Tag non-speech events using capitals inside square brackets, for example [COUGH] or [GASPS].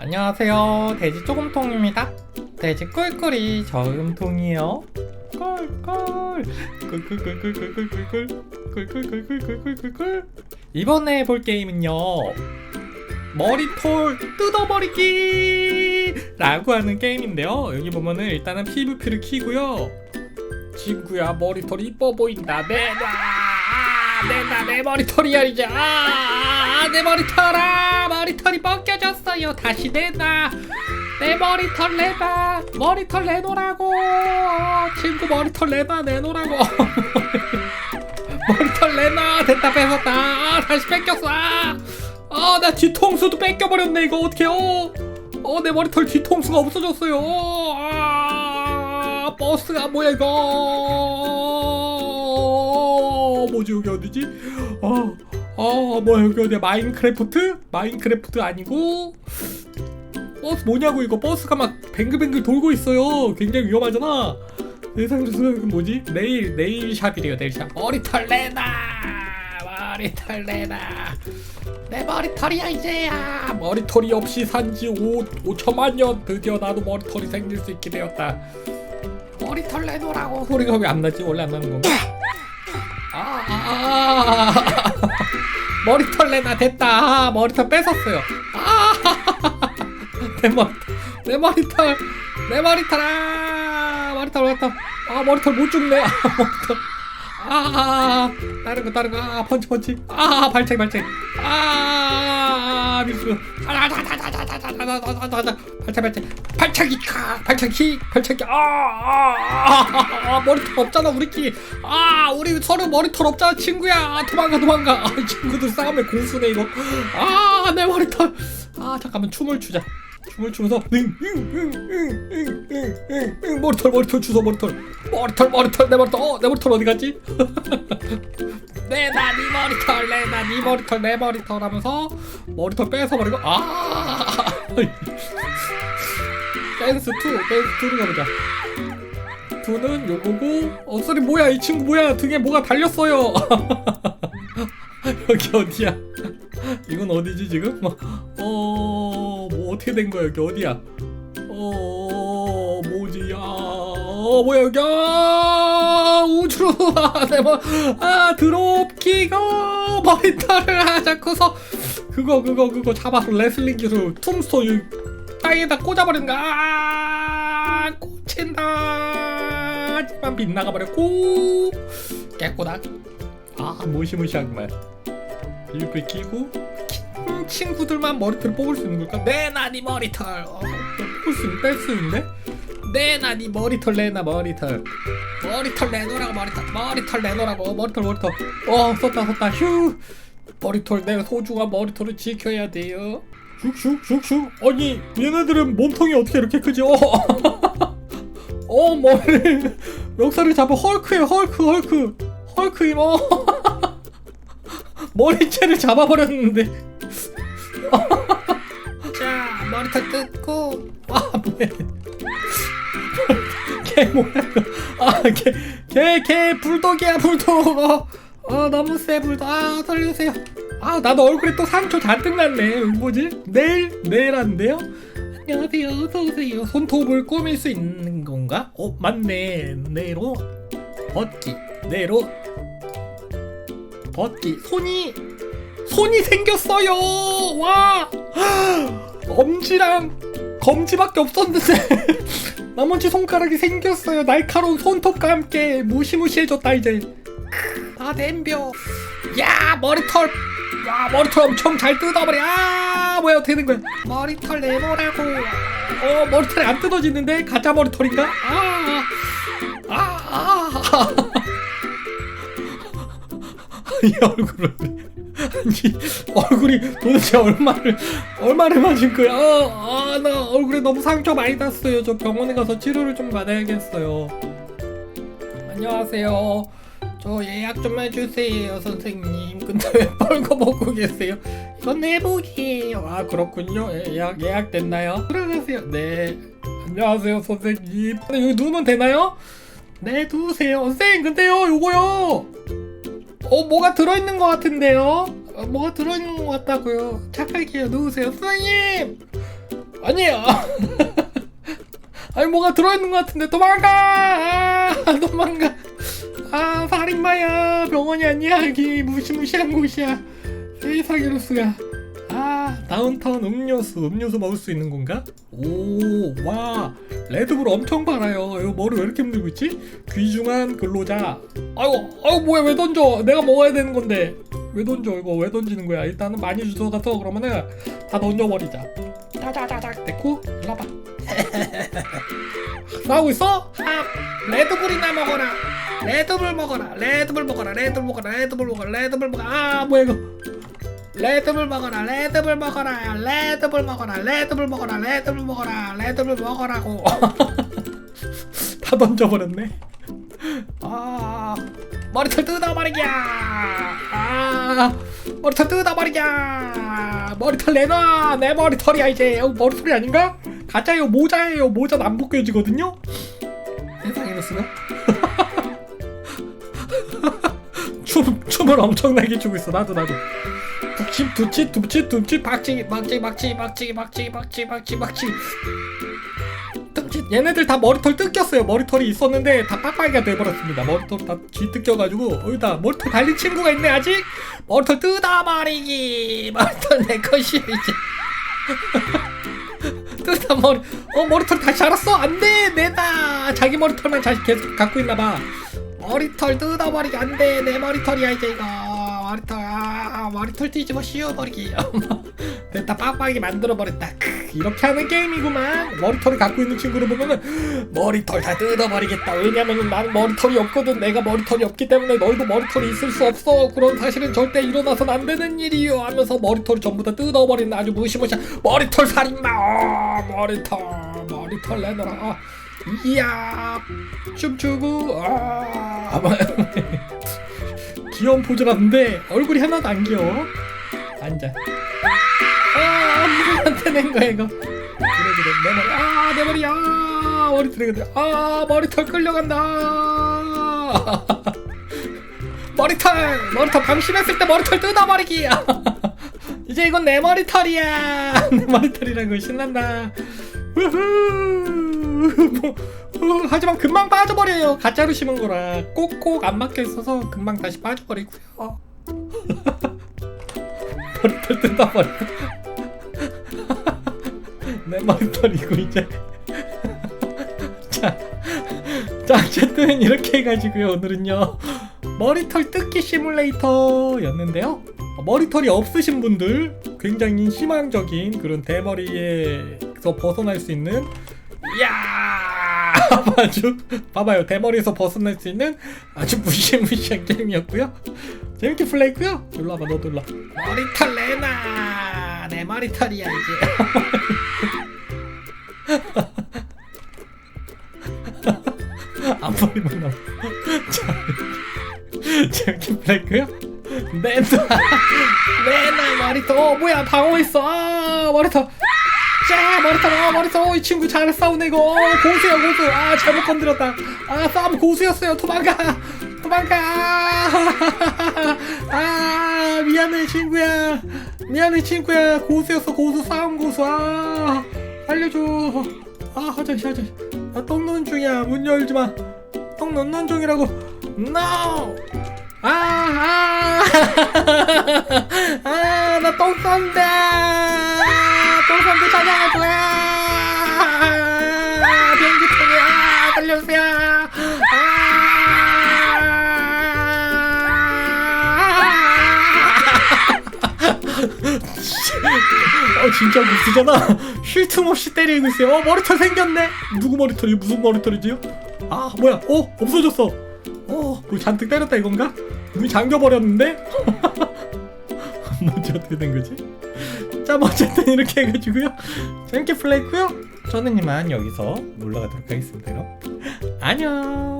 안녕하세요. 돼지 쪼금통입니다. 돼지 꿀꿀이 저금통이요. 꿀꿀 꿀꿀꿀꿀꿀꿀꿀꿀 꿀꿀꿀꿀꿀꿀꿀 이번에 해볼 게임은요. 머리털 뜯어버리기 라고 하는 게임인데요. 여기 보면은 일단은 PVP를 키고요. 친구야 머리털 이뻐 보인다. 내놔 아, 내놔 내 머리털이야 이제 아, 내 머리털아! 머리털이 벗겨졌어요. 다시 내놔. 내 머리털 내놔. 머리털 내놓으라고. 친구 머리털 내놔 내놓으라고. [LAUGHS] 머리털 내놔. 됐다 뺏었다. 아, 다시 뺏겼어. 아 나 뒤통수도 뺏겨버렸네 이거 어떡해요? 어 내 머리털 뒤통수가 없어졌어요. 아 버스가 뭐야 이거? 뭐지 여기 어디지? 아, 아 뭐야 여기 어디야? 마인크래프트? 마인크래프트 아니고? 버스 뭐냐고 이거? 버스가 막 뱅글뱅글 돌고 있어요. 굉장히 위험하잖아. 세상 수는 뭐지? 네일 네일샵이래요 네일샵. 머리털 내놔 머리털 내놔 내 머리털이야 이제야! 머리털이 없이 산지 5, 5천만 년. 드디어 나도 머리털이 생길 수 있게 되었다. 머리털 내놓으라고. 소리가 왜 안 나지? 원래 안 나는 건가? 아, 아, 아, 아. 머리털 내놔 됐다 아, 머리털 뺏었어요 아 내 머리털 내 머리털 내 머리털 아 머리털 머리털 아 머리털 못 죽네 아 머리털 아, 아 다른 거 다른 거아 펀치 펀치 아 발차기 발차기 아 미수 아자자자자자자자자자자 발차기 발차기 발차기 카 발차기 발차기. 아아아 머리털 없잖아 우리끼리. 아 우리 서로 머리털 없잖아 친구야. 아, 도망가 도망가. 아, 친구들 싸움에 공수네 이거. 아 내 머리털. 아 잠깐만 춤을 추자. 춤을 추면서 머리털 머리털 주워 머리털. 머리털 머리털 내 머리털. 어 내 머리털 어디 갔지? [LAUGHS] 내나 네 머리털 내나 네 머리털 내 머리털 하면서 머리털 뺏어버리고 아 댄스 2 댄스 2로 가보자 2는 요거고 어 소리 뭐야 이 친구 뭐야 등에 뭐가 달렸어요 [LAUGHS] 여기 어디야 [LAUGHS] 이건 어디지 지금? 어, 뭐 어떻게 된 거야 여기 어디야? 어, 뭐지? 야, 어, 뭐야 여기? 아, 우주로 아, 내뭐 아, 드롭키가 머리털을 하자고서 그거 그거 그거 잡아서 레슬링 기술 툼스톤 이 땅에다 꽂아버리는 거. 아, 꽂힌다. 하지만 빗나가 버렸고 깨꼬닥. 아, 무시무시하구만. 일배 끼고 킨 친구들만 머리털 뽑을 수 있는 걸까? 내나 니 머리털 어, 뽑을 수 있는 뺄수 있는데? 내나 니 머리털 내나 머리털 머리털 내놓으라고 머리털 머리털 내놓으라고 머리털 머리털 어 썼다 썼다 휴 머리털 내가 소중한 머리털을 지켜야 돼요 슉슉슉슉. 아니 얘네들은 몸통이 어떻게 이렇게 크지? 어, [LAUGHS] 어 머리. 역사를 잡아. 헐크야 헐크 헐크. 헐크 이모 [LAUGHS] 머리채를 잡아버렸는데. [LAUGHS] 자 머리털 뜯고. 아 뭐야 걔 뭐야? 아걔걔걔 불독이야 불독. 어, 어 너무 세 불독. 아 살려주세요 아 나도 얼굴에 또 상처 잔뜩 났네. 뭐지? 내일? 내일 한대요? 안녕하세요. 어서오세요. 손톱을 꾸밀 수 있는 건가? 어 맞네. 네로 벗기. 네로 벗기. 손이 손이 생겼어요. 와! [GASPS] 엄지랑 검지밖에 없었는데. [LAUGHS] 나머지 손가락이 생겼어요. 날카로운 손톱과 함께 무시무시해졌다 이제. 아 댐벼. 야 머리털 야 머리털 엄청 잘 뜯어버려 아 뭐야 어떻게 된 거야 머리털 내보라고 어 머리털이 안 뜯어지는데 가짜 머리털인가 아아 아, 아. 이 얼굴을 아니 얼굴이 도대체 얼마를 얼마를 맞은 거야? 아, 아, 나 얼굴에 너무 상처 많이 났어요. 저 병원에 가서 치료를 좀 받아야겠어요. 안녕하세요. 저 예약 좀 해주세요, 선생님. 근데 왜 뻘거 먹고 계세요? 이건 내복이에요. 아 그렇군요. 예, 예약 예약 됐나요? 들어가세요. 네. 안녕하세요, 선생님. 여기 누우면 되나요? 네, 누우세요. 선생님, 근데요, 요거요. 어 뭐가 들어있는 것 같은데요? 어, 뭐가 들어있는 것 같다고요? 착할게요 누우세요 선생님 아니에요. [LAUGHS] 아니 뭐가 들어있는 것 같은데 도망가! 아, 도망가! 아 살인마야. 병원이 아니야. 여기 무시무시한 곳이야. 세상에 수가 아 다운타운 음료수 음료수 먹을 수 있는 건가? 오와. 레드불 엄청 많아요. 이거 머리 왜 이렇게 힘들고 있지? 귀중한 근로자. 아이고 아이고 뭐야. 왜 던져? 내가 먹어야 되는 건데. 왜 던져 이거? 왜 던지는 거야? 일단은 많이 주워가서 그러면은 다 던져버리자 짜자자자 됐고 일로 와봐 싸우고 있어? 아, 레드불이나 먹어라. 레드불 먹어라. 레드불 먹어라. 레드불 먹어라. 레드불 먹어라. 레드불 먹어라. 아, 뭐야 이거? 레드불 먹어라. 레드불 먹어라. 레드불 먹어라. 레드불 먹어라. 레드불 먹어라. 레드불 먹어라고. 다 던져버렸네. 아, 머리털 뜯어버리기야. 아, 머리털 뜯어버리기야. 머리털 내놔. 내 머리털이야 이제. 어, 머리털이 아닌가? 가짜예요. 모자예요. 모자는 안 벗겨지거든요. 세상에 이렇으면 [LAUGHS] 춤 춤을 엄청나게 추고 있어. 나도 나도. 북치 두치 둠치 둠치 박치기 박치기 박치기 박치기 박치기 박치기 박치기 둠치 얘네들 다 머리털 뜯겼어요. 머리털이 있었는데 다 빡빡이가 돼버렸습니다. 머리털 다 쥐 뜯겨가지고 여기다 머리털 달린 친구가 있네 아직. 머리털 뜯어 버리기. [LAUGHS] 머리털 내 것이야 이제. [LAUGHS] 뜯어 머리 어 머리털 다시 자랐어 안돼 내다 자기 머리털만 다시 계속 갖고 있나봐 머리털 뜯어버리기 안돼 내 머리털이야 이제 이거 머리털 아 머리털 뒤집어 씌워버리기. [LAUGHS] 됐다 빡빡이 만들어버렸다. 크, 이렇게 하는 게임이구만. 머리털을 갖고 있는 친구를 보면은 머리털 다 뜯어버리겠다. 왜냐면은 나는 머리털이 없거든. 내가 머리털이 없기 때문에 너희도 머리털이 있을 수 없어. 그런 사실은 절대 일어나선 안 되는 일이요. 하면서 머리털을 전부 다 뜯어버리는 아주 무시무시한 머리털 살인마! 어, 머리털 머리털 내놔라. 어, 이야 춤추고 아 귀여운 포즈라는데 얼굴이 하나도 안 귀여워. 앉아. 아 누구한테 낸 거야 이거. 그래 그래. 내 머리. 아 내 머리 아 머리털이 그래 아 머리털 끌려간다. 머리털. 머리털 방심했을 때 머리털 뜯어버리기. [LAUGHS] 이제 이건 내 머리털이야. [LAUGHS] 내 머리털이라고 신난다. 우후. 뭐, 어, 하지만 금방 빠져버려요. 가짜로 심은 거라. 꼭꼭 안 막혀 있어서 금방 다시 빠져버리고요. [LAUGHS] 머리털 뜯어버리고 [LAUGHS] 내 머리털이고 이제. [LAUGHS] 자, 자 어쨌든 이렇게 해가지고요 오늘은요. 머리털 뜯기 시뮬레이터였는데요. 머리털이 없으신 분들 굉장히 희망적인 그런 대머리에서 벗어날 수 있는 이야 아주 봐봐요. 대머리에서 벗어날 수 있는 아주 무시무시한 게임이었고요. 재밌게 플레이했고요. 일로 와봐 너도 와. 머리털 내놔! 내 머리털이야 이제. [LAUGHS] 앞머리만 자 [LAUGHS] 재밌게 플레이했고요. 내놔! [LAUGHS] 내놔 머리털. 어 뭐야 방어했어. 아 머리털 자 머리털 아 머리털 어, 이 친구 잘 싸우네 이거. 어, 고수야 고수. 아 잘못 건드렸다. 아 싸움 고수였어요. 도망가. 도망가. [LAUGHS] 아 미안해 친구야. 미안해 친구야. 고수였어 고수. 싸움 고수. 아 알려줘. 아 화장실 화장실 나똥 넣는 중이야. 문 열지 마똥 넣는 중이라고. NO! 아, 아, [LAUGHS] 아, 나 똥 싼다. 똥 싼데 찾아가줘. 아, 비행기통이야. 달려주세요. 아, 어, 진짜 무스잖아. 쉴 틈 없이 때리고 있어요. 어, 머리털 생겼네. 누구 머리털이 무슨 머리털이지요? 아, 뭐야? 어, 없어졌어. 어, 뭐 잔뜩 때렸다 이건가? 문이 잠겨버렸는데? [LAUGHS] 뭐지 어떻게 된 거지? 자, 뭐 어쨌든 이렇게 해가지고요. 재밌게 플레이했고요. 저는 이만 여기서 물러가도록 하겠습니다. 안녕.